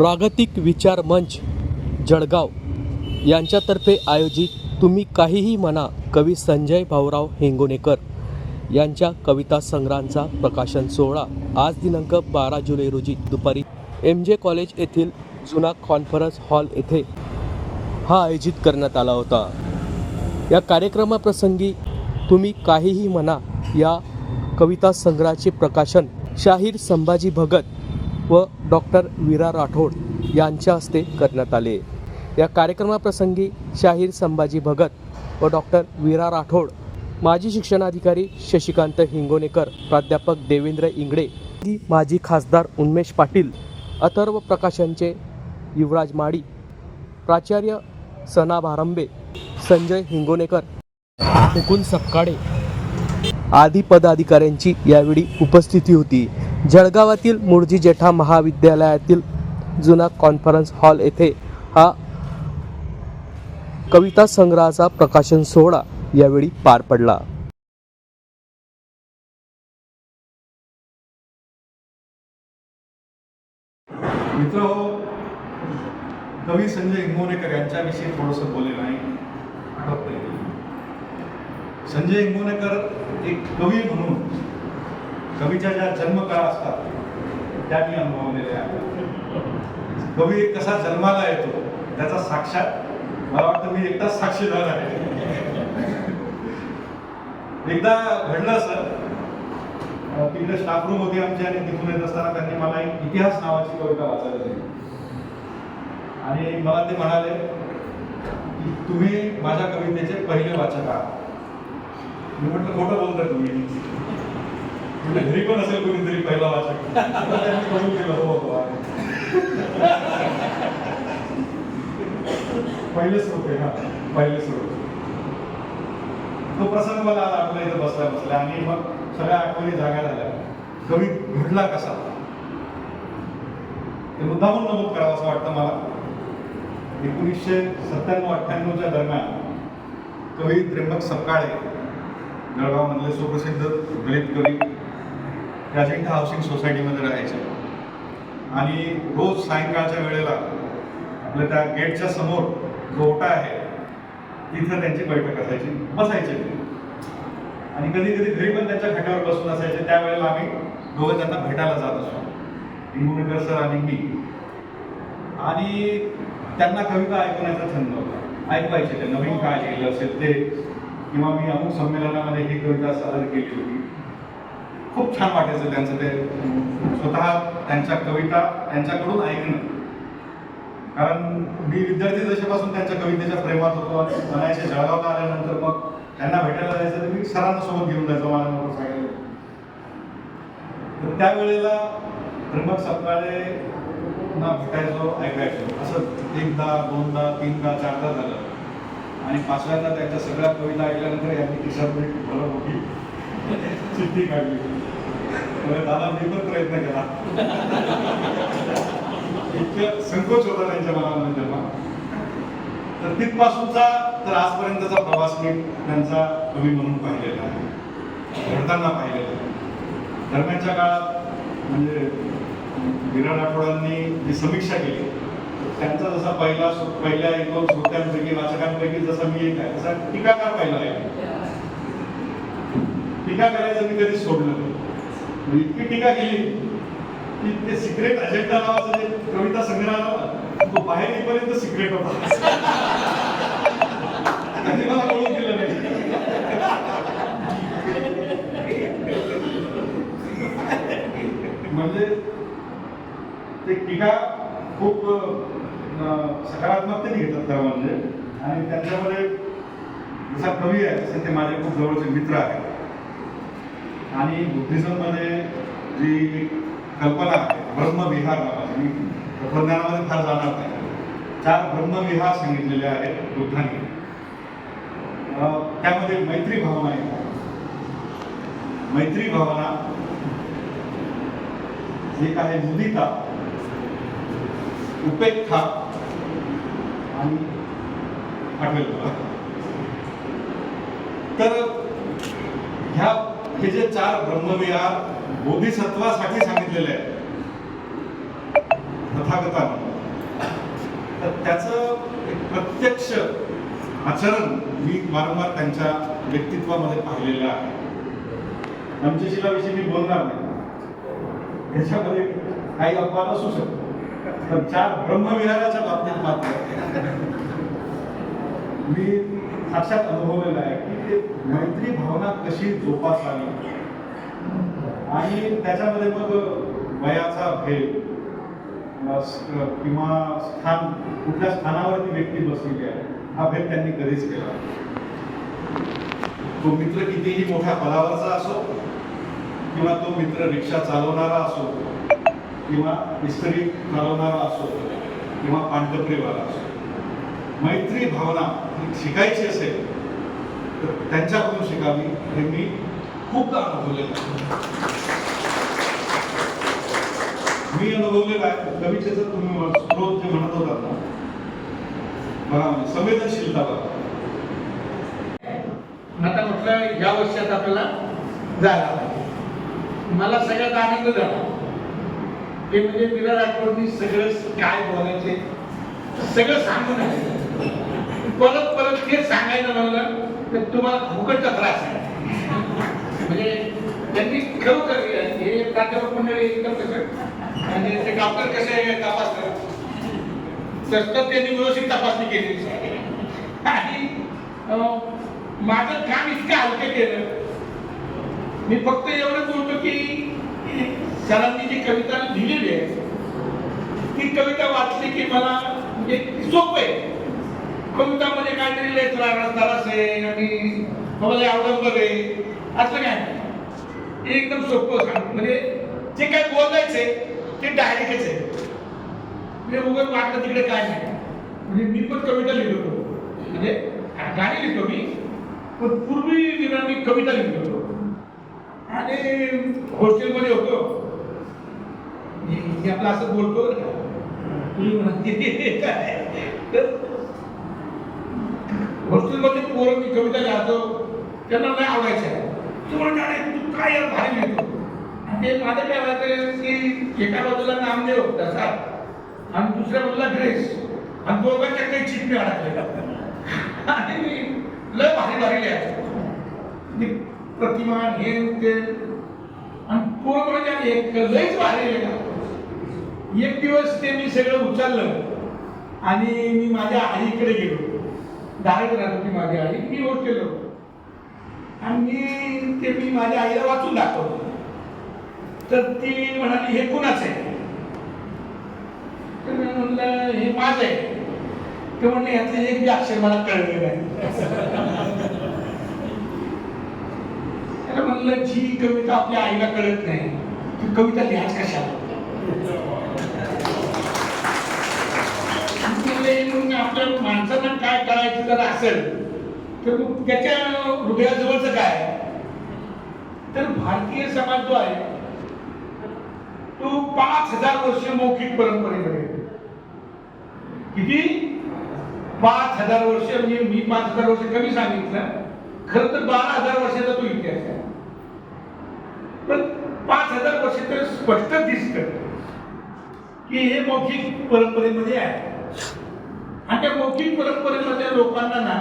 प्रागतिक विचार मंच जळगाव. यांच्यातर्फे आयोजित तुम्ही काहीही म्हणा कवी संजय भाऊराव हेंगोनेकर यांच्या कविता संग्रहांचा प्रकाशन सोहळा आज दिनांक बारा जुलै रोजी दुपारी एम जे कॉलेज येथील जुना कॉन्फरन्स हॉल येथे हा आयोजित करण्यात आला होता. या कार्यक्रमाप्रसंगी तुम्ही काहीही म्हणा या कविता संग्रहाचे प्रकाशन शाहीर संभाजी भगत व डॉक्टर वीरा राठोड यांच्या हस्ते करण्यात आले. या कार्यक्रमाप्रसंगी शाहीर संभाजी भगत व डॉक्टर वीरा राठोड माजी शिक्षणाधिकारी शशिकांत हिंगोनेकर प्राध्यापक देवेंद्र इंगडे माजी खासदार उन्मेष पाटील अथर्व प्रकाशनचे युवराज माडी प्राचार्य सना भारंबे संजय हिंगोनेकर मुकुंद सपकाळे आदी पदाधिकाऱ्यांची यावेळी उपस्थिती होती. जळगावातील मुळजी जेठा महाविद्यालयातील जुना कॉन्फरन्स हॉल येथे हा कविता संग्रहाचा प्रकाशन सोहळा यावेळी पार पडला. मित्र कवी संजय इंगोनेकर यांच्याविषयी थोडंसं बोलेल आणि आठवतंय संजय इंगोनेकर एक कवी म्हणून कवीच्या ज्या जन्मकाळ असतात त्या मी अनुभवलेल्या आहेत कवी कसा जन्माला येतो त्याचा साक्षात मला वाटतं मी एकदाच साक्षीदार आहे. एकदा घडलं असं तिकडे स्टाफ रूम होती आमची आणि तिथून येत असताना त्यांनी मला एक इतिहास नावाची कविता वाचायला दिली. आणि मला ते म्हणाले की तुम्ही माझ्या कवितेचे पहिले वाचक आहात. मी म्हटलं खोटं बोलतोय तुम्ही. म्हणजे घरी पण असेल कोणीतरी पहिला वाचक. तर त्यांनी कबूल केलं हो हो आहे. पहिले हा पहिले होते तो प्रसंग मला आज आठवला इथं बसल्या बसल्या. आणि मग सगळ्या आठवणी जागा झाल्या. कवी घडला कसा? ते मुद्दामून नमूद करावं असं वाटतं मला. एकोणीसशे सत्त्याण्णव अठ्ठ्याण्णवच्या दरम्यान कवी त्र्यंबक सपकाळे जळगावमधले सुप्रसिद्ध दलित कवी अजिंठा हाऊसिंग सोसायटीमध्ये राहायचे. आणि रोज सायंकाळच्या वेळेला आपल्या त्या गेटच्या समोर जो ओटा आहे तिथं त्यांची बैठक असायची बसायचे. आणि कधी कधी घरी पण त्यांच्या खाट्यावर बसून असायचे. त्यावेळेला आम्ही दोघं त्यांना भेटायला जात असतो. इंगुणकर सर आणि मी. आणि त्यांना कविता ऐकवण्याचा छंद होता. ऐकवायचे ते नवीन काय लिहिलं असेल ते. किंवा मी अमुक संमेलनामध्ये ही कविता सादर केली होती. खूप छान वाटायचं त्यांचं ते स्वतः त्यांच्या कविता त्यांच्याकडून ऐकणं. कारण मी विद्यार्थी दशेपासून त्यांच्या कवितेच्या प्रेमात होतो आणि म्हणायचे जळगावला आल्यानंतर मग त्यांना भेटायला जायचं तर मी सरांना सोबत घेऊन जायचो मला मोटरसायकल तर त्यावेळेला त्र्यंबक सपकाळे ना भेटायचो ऐकायचो. असं एकदा दोनदा तीनदा चारदा झालं. आणि पाचव्यांदा त्यांच्या सगळ्या कविता ऐकल्यानंतर यांनी खिशातून एक भलं मोठी चिठ्ठी काढली. दादा मी पण प्रयत्न केला. इतकं संकोच होता त्यांच्या मनामध्ये तेव्हा. तर तिथपासूनचा तर आजपर्यंतचा प्रवास मी त्यांचा कवी म्हणून पाहिलेला आहे. घडताना पाहिलेला आहे. दरम्यानच्या काळात म्हणजे विरा राठोडांनी जी समीक्षा केली त्यांचा जसा पहिला पहिल्या एक दोन श्रोत्यांपैकी वाचकांपैकी जसा मी एक आहे तसा टीकाकार पहिला आहे. टीका करायचं मी कधीच सोडलं नाही. इतकी टीका केली की ते सिक्रेट अजेंडा नावाचा जे कविता संग्रह आला तो बाहेर येईपर्यंत सिक्रेट होता. त्यांनी मला कळून दिलं नाही. म्हणजे ते टीका खूप सकारात्मकतेने घेतात त्या म्हणजे. आणि त्यांच्यामध्ये जसा कवी आहे तसे ते माझे खूप जवळचे मित्र आहेत. आणि बुद्धिझममध्ये जी कल्पना आहे ब्रह्मविहार नावाची तत्वज्ञानामध्ये फार जाणार नाही. चार ब्रह्मविहार सांगितलेले आहेत बुद्धांनी. त्यामध्ये मैत्री भावना आहे. मैत्री भावना एक आहे मुदिता उपेक्षा आणि आठवेल तर ह्या हे जे चार ब्रह्मविहार बोधिसत्वासाठी सांगितलेले आहेत तथागतांनी तर त्याचं एक प्रत्यक्ष आचरण मी वारंवार त्यांच्या व्यक्तित्वामध्ये पाहिलेलं आहे. पंचशिलाविषयी मी बोलणार नाही. त्याच्यामध्ये काही अपवाद असू शकतो. तर चार ब्रह्मविहाराच्या बाबतीत मात्र मी साक्षात अनुभवलेला आहे. ते मैत्री भावना कशी जोपासावी? आणि त्याच्यामध्ये मग वयाचा भेद किंवा स्थान कुठल्या स्थानावरती व्यक्ती बसलेली आहे हा भेद त्यांनी कधीच केला तो मित्र कितीही मोठ्या पदावरचा असो किंवा तो मित्र रिक्षा चालवणारा असो किंवा इस्त्री चालवणारा असो किंवा पांढरपरीवाला असो मैत्री भावना शिकायची असेल तर त्यांच्याकडून शिकावी हे मी खूपदा अनुभवलेलं आहे. मी अनुभवलेलं आहे. कवीचे जर तुम्ही स्रोत जे म्हणत होतात ना. बघा संवेदनशीलता बघा. आता म्हटलं या वर्षात आपल्याला जायला मला सगळ्यात आनंद झाला. ते म्हणजे विराट राठोडनी सगळं काय बोलायचे सगळं सांगून परत परत तेच सांगायचं म्हणलं तुम्हाला फुकटचा त्रास आहे. म्हणजे त्यांनी खरोखर हे प्राध्यापक मंडळी एकदम कसं आणि ते डॉक्टर कसे तपासतात. तसं त्यांनी व्यवस्थित तपासणी केली. आणि अं, माझं काम इतकं हलकं केलं. मी फक्त एवढं बोलतो की सरांनी जी कविता लिहिलेली आहे ती कविता वाचली की मला म्हणजे सोपं आहे. कवितामध्ये काहीतरी त्रास त्रास आहे आणि मला अवलंबन आहे असं काय? एकदम सोपं सांग. म्हणजे जे काय बोलायचंय ते डायरेक्टच आहे. म्हणजे उगाच वाटलं तिकडे काय नाही. म्हणजे मी पण कविता लिहितो म्हणजे गाणी लिहितो मी पण पूर्वी मी कविता लिहित होतो आणि हॉस्टेलमध्ये होतो आपलं असं बोलतो. तुम्ही म्हणाले काय? तर हॉस्टेलमध्ये पोरं मी कविता लिहायचो त्यांना नाही आवडायचं. तू म्हणणार तू काय भारी लिहितो? आणि ते माझं काय व्हायचं की एका बाजूला नामदेव तसा. आणि दुसऱ्या बाजूला ग्रेस. आणि दोघांच्या काही चिठ्ठी अडकले. आणि मी लय भारी भारी लिहायचो. ते प्रतिमान हे ते. आणि पोरं म्हणजे एक लयच भारी लिहिला. एक दिवस ते मी सगळं उचललं. आणि मी माझ्या आईकडे गेलो. डायरेक्ट राहत होती माझी आई मी ओट केलो आणि ते मी माझ्या आईला वाचून दाखवलं तर ती म्हणाली हे कुणाचं आहे? तर मी म्हणलं हे माझं आहे. ते म्हणले यातले एक बी अक्षर मला कळले नाही त्याला म्हणलं जी कविता आपल्या आईला कळत नाही ती कविता लिहाच कशाला? म्हणले, म्हणून आपल्या माणसांना काय करायचं जर असेल तर मग त्याच्या हृदयाजवळच काय? आहे? तर भारतीय समाज जो आहे तो पाच हजार वर्ष मौखिक परंपरेमध्ये किती? पाच हजार वर्ष म्हणजे मी पाच हजार वर्ष कमी सांगितलं खर तर बारा हजार वर्षाचा तो इतिहास आहे. पण पाच हजार वर्ष तर स्पष्ट दिसत की हे मौखिक परंपरेमध्ये आहे. आणि त्या मौखिक परंपरेमध्ये लोकांना ना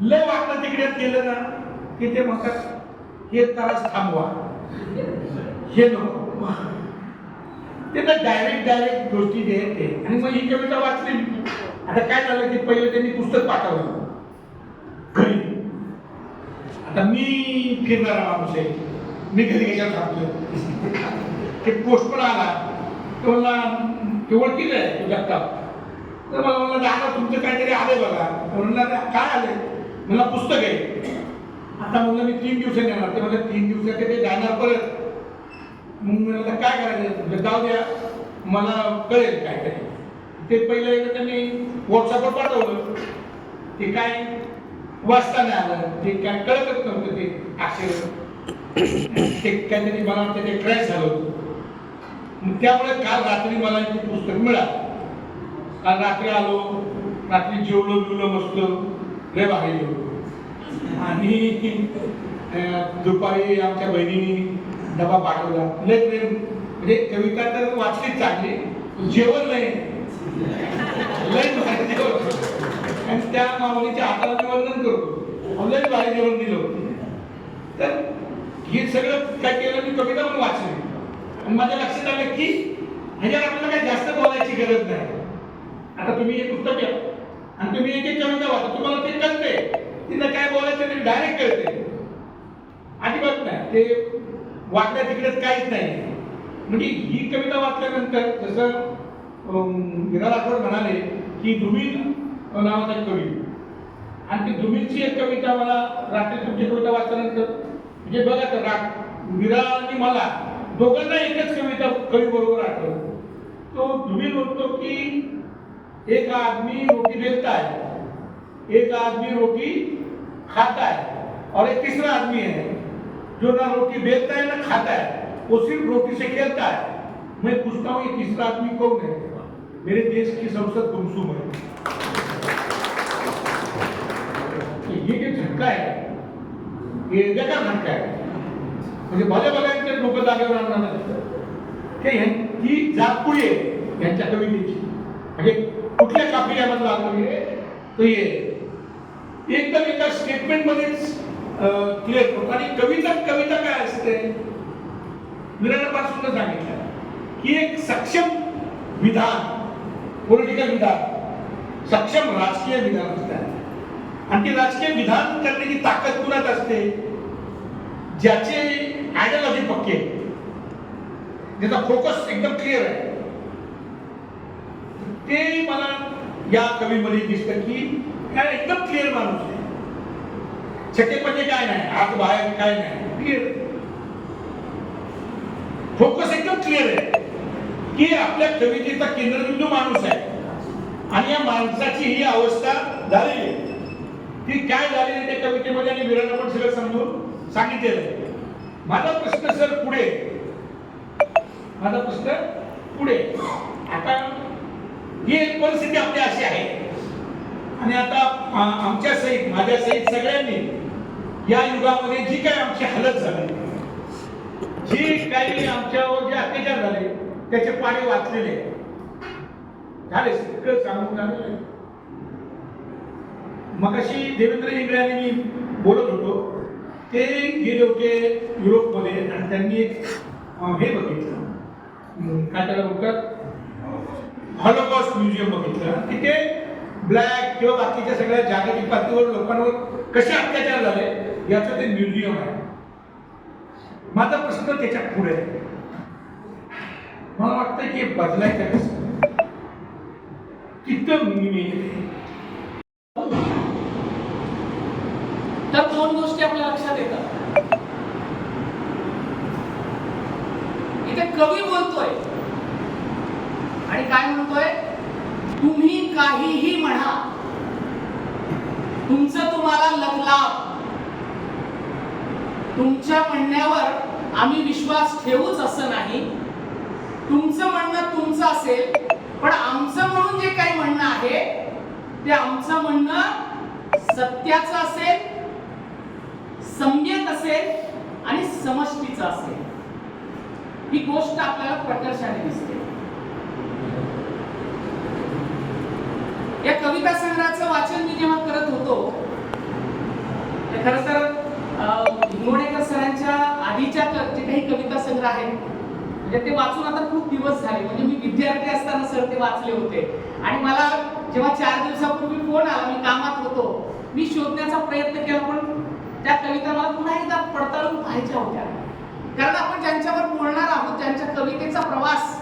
लय वाटलं तिकडे केलं ना की ते म्हणतात हे त्रास थांबवा. हे नको. ते तर डायरेक्ट डायरेक्ट गोष्टी देते आणि मग ही कविता वाचली. आता काय झालं की पहिले त्यांनी पुस्तक पाठवलं. घरी. आता मी फिरणारा माणूस आहे. मी घरी गेल्यावर थांबतोय ते पोस्ट पण आला. तो म्हणला ते ओळखीच आहे तो जगताप. तर मला म्हणलं दादा तुमचं काहीतरी आले बघा. म्हणलं काय आले मला पुस्तक आहे. आता म्हणलं मी तीन दिवसांनी येणार. ते म्हणजे तीन दिवसात ते जाणार परत. मग म्हणलं काय करायचं? जाऊ द्या मला कळेल काय तरी ते पहिलं एकदा त्यांनी व्हॉट्सअपवर पाठवलं. ते काय वाचता नाही आलं ते काय कळतच नव्हतं ते अक्षर. ते काहीतरी मला वाटतं ते क्रॅश झालं होतं. मग त्यामुळे काल रात्री मला ते पुस्तक मिळालं. काल रात्री आलो रात्री जेवलो बिवलो मस्त लय भारी जेवलो आणि दुपारी आमच्या बहिणीने डबा पाठवला. लय प्रेम. म्हणजे कविता तर वाचलीच चांगली जेवण नाही लय भारी जेवण. आणि त्या माऊलीच्या हाताला मी वंदन करतो. लय भारी जेवण दिलं. तर हे सगळं काय केलं मी कविता पण वाचली. आणि माझ्या लक्षात आलं की ह्याच्यावर आपल्याला काही जास्त बोलायची गरज नाही. आता तुम्ही एक पुस्तक घ्या आणि तुम्ही एक एक कविता वाचा. तुम्हाला ते कळते तिथं काय बोलायचं ते डायरेक्ट कळते अजिबात नाही. ते वाटल्या तिकडेच काहीच नाही. म्हणजे ही कविता वाचल्यानंतर जसं अं, विरा राठोड म्हणाले की धुमील नावाचा कवी. आणि ती धुमीलची एक कविता मला रात्री तुमची कविता वाचल्यानंतर म्हणजे बघा तर रा विरा आणि मला दोघांना एकच कविता कवी बरोबर आठवत. तो धुमील म्हणतो की एक आदमी रोटी बेचता है, एक आदमी रोटी खाता है, और एक तीसरा आदमी है जो ना रोटी बेलता है, ना खाता है, वो सिर्फ़ रोटी से खेलता है। मैं पूछता हूँ, ये तीसरा आदमी कौन है? मेरे देश की संसद गुमसुम है। ये जो झटका हे वेगळा झटका आहे म्हणजे भले भल्यांचे लोक जागेवर आणणार नाही. ते ही। जातकुळी आहे यांच्या कवितेची म्हणजे कुठल्या काफिल्यामधला कवी आहे तो ये एकदम एका स्टेटमेंट मध्येच क्लिअर करतो. आणि कविता कविता काय असते? विराटापासून सांगितलं. की एक सक्षम विधान पॉलिटिकल विधान सक्षम राजकीय विधान असतात आणि ते राजकीय विधान करण्याची ताकद कुणात असते? ज्याचे आयडियोलॉजी पक्के ज्याचा फोकस एकदम क्लिअर आहे. ते मला या कवीमध्ये दिसतं की काय एकदम क्लिअर माणूस आहे. छटेपटे काय नाही आत बाहेर काय नाही. क्लिअर फोकस एकदम क्लिअर आहे. की आपल्या कवितेचा केंद्रबिंदू माणूस आहे. आणि या माणसाची ही अवस्था झालेली आहे. ती काय झालेली त्या कवितेमध्ये आणि विराट पण सगळं समजून सांगितलेलं आहे. माझा प्रश्न सर पुढे. माझा प्रश्न पुढे. आता ही एक परिस्थिती आपली अशी आहे. आणि आता आमच्या सहित माझ्या सहित सगळ्यांनी या युगामध्ये जी काही आमची हालत झाली जी काही आमच्यावर जे अत्याचार झाले त्याचे पाणी वाचलेले झाले सगळं सांगून झालेलं मग मगाशी देवेंद्र इंगळ्याने मी बोलत होतो ते गेले होते युरोपमध्ये आणि त्यांनी एक हे बघितलं. काय त्याला बोलतात हॉलोकॉस्ट म्युझियम बघितलं. तिथे ब्लॅक किंवा बाकीच्या सगळ्या जागतिक पातळीवर लोकांवर कसे अत्याचार झाले याचं ते म्युझियम आहे. माझा प्रश्न त्याच्या पुढे आहे. मला वाटतं की बदलायचं कसं? तिथं मी तर दोन गोष्टी आपल्या लक्षात येतात. इथे कवी बोलतोय. आणि काय म्हणतोय? तुम्ही काहीही म्हणा. तुमचं तुम्हाला लगला तुमच्या म्हणण्यावर आम्ही विश्वास ठेवूच असं नाही. तुमचं म्हणणं तुमचं असेल पण आमचं म्हणून जे काही म्हणणं आहे ते आमचं म्हणणं सत्याचं असेल सम्यक असेल आणि समष्टीचं असेल. ही गोष्ट आपल्याला प्रकर्षाने दिसते. या कविता संग्रहाचं वाचन मी जेव्हा करत होतो खर तर हिंगोणेकर सरांच्या आधीच्या जे काही कविता संग्रह आहेत म्हणजे ते वाचून आता खूप दिवस झाले. म्हणजे मी विद्यार्थी असताना सर ते वाचले होते. आणि मला जेव्हा चार दिवसापूर्वी फोन आला मी कामात होतो मी शोधण्याचा प्रयत्न केला पण त्या कविता मला पुन्हा एकदा पडताळून पाहायच्या होत्या. कारण आपण ज्यांच्यावर बोलणार आहोत त्यांच्या कवितेचा प्रवास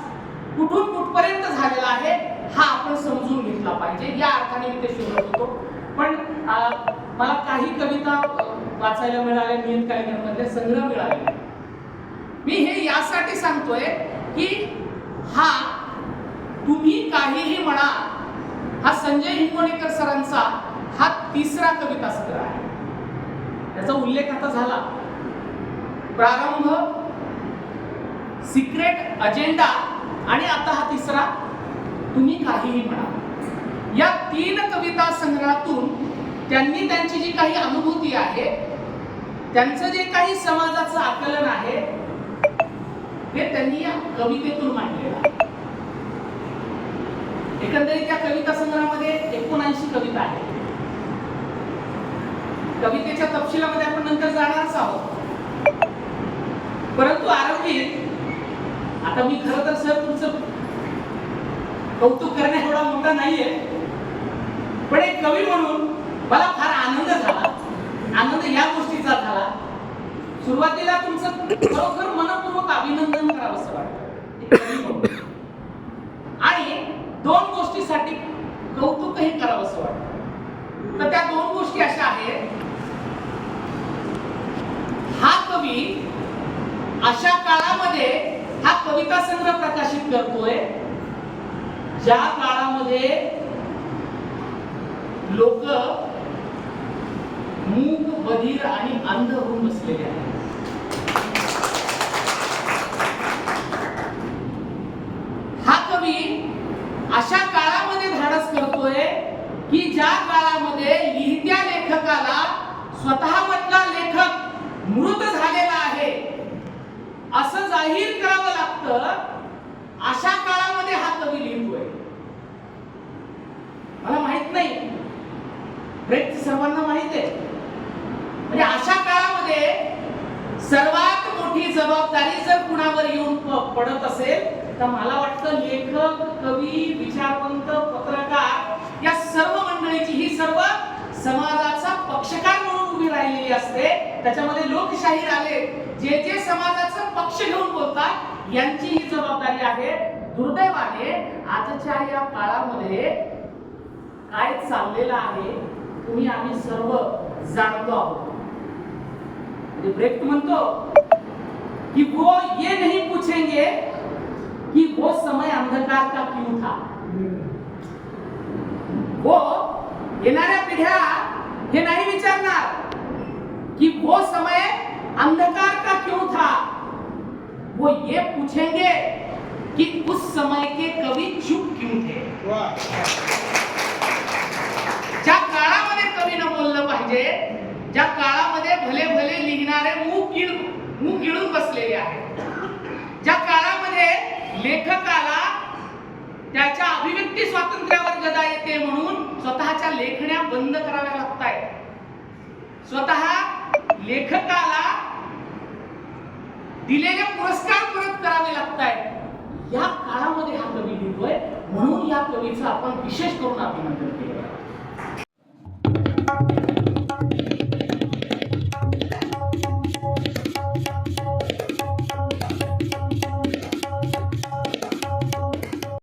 कुठून कुठपर्यंत झालेला आहे हा आपण समजून घेतला पाहिजे. या अर्थाने मी ते शोधत होतो. पण मला काही कविता वाचायला मिळाल्या नियतकालिकांमधले संग्रह मिळाले. मी हे यासाठी सांगतोय की हा तुम्ही काहीही म्हणा हा संजय हिंगोणेकर सरांचा हा तिसरा कविता संग्रह आहे. त्याचा उल्लेख आता झाला. प्रारंभ सिक्रेट अजेंडा आणि आता हा तिसरा तुम्ही काहीही म्हणा. या तीन कविता संग्रहातून त्यांनी त्यांची जी काही अनुभूती आहे त्यांचं जे काही समाजाचं आकलन आहे हे त्यांनी या कवितेतून मांडलेलं आहे. एकंदरीत या कविता संग्रहामध्ये एकोणऐंशी कविता आहेत. कवितेच्या तपशिलामध्ये आपण नंतर जाणारच आहोत. परंतु आरंभीत आता मी खरं तर सर तुमचं कौतुक करणे एवढा मोठा नाहीये. पण एक कवी म्हणून मला फार आनंद झाला. आनंद या गोष्टीचा झाला. सुरुवातीला तुमचं खरोखर मनपूर्वक अभिनंदन करावं असं वाटतं. आणि दोन गोष्टीसाठी कौतुकही करावं असं वाटतं. तर त्या दोन गोष्टी अशा आहेत. हा कवी अशा काळामध्ये हा कविता संग्रह प्रकाशित करतोय. ज्या काळामध्ये लोक मूक बधीर आणि अंध होऊन बसलेले आहेत. हा कवी अशा काळामध्ये धाडस करतोय की ज्या काळामध्ये लिहित्या लेखकाला स्वतःमधला लेखक मृत झालेला आहे असं जाहीर करावं लागतं अशा काळामध्ये हा कवी लिहितोय. मला माहीत नाही. ब्रेक सर्वांना माहीत आहे. म्हणजे अशा काळामध्ये सर्वात मोठी जबाबदारी जर कुणावर येऊन पडत असेल तर मला वाटतं लेखक कवी विचारवंत पत्रकार या सर्व मंडळीची ही सर्व समाजाचा पक्षकार म्हणून उभी राहिलेली असते. त्याच्यामध्ये लोकशाहीर आले. जे जे समाजाचा पक्ष घेऊन बोलतात यांची ही जबाबदारी आहे दुर्दैवाने आजच्या या काळामध्ये काय चाललेलं आहे तुम्ही आम्ही सर्व जाणतो आहोत. म्हणजे ब्रेक म्हणतो कि वो ये नहीं पूछेंगे कि वो समय अंधकार का क्यों था? वो येणाऱ्या पिढ्या हे नाही विचारणार कि वो समय अंधकार का क्यों था? वो ये पूछेंगे कि उस समय के कवि चुप क्यों थे? ज्या काळामध्ये कवीनं बोललं पाहिजे ज्या काळामध्ये भले भले लिहिणारे गिळ मूग गिळून बसलेले आहेत. ज्या काळामध्ये लेखकाला त्याच्या अभिव्यक्ती स्वातंत्र्यावर गदा येते म्हणून स्वतःच्या लेखण्या बंद कराव्या लागतायत. स्वतः लेखकाला दिलेले पुरस्कार परत करावे लागतायत. या काळामध्ये हा कवी लिहितोय. म्हणून या कवीचं आपण विशेष करून अभिनंदन केलं.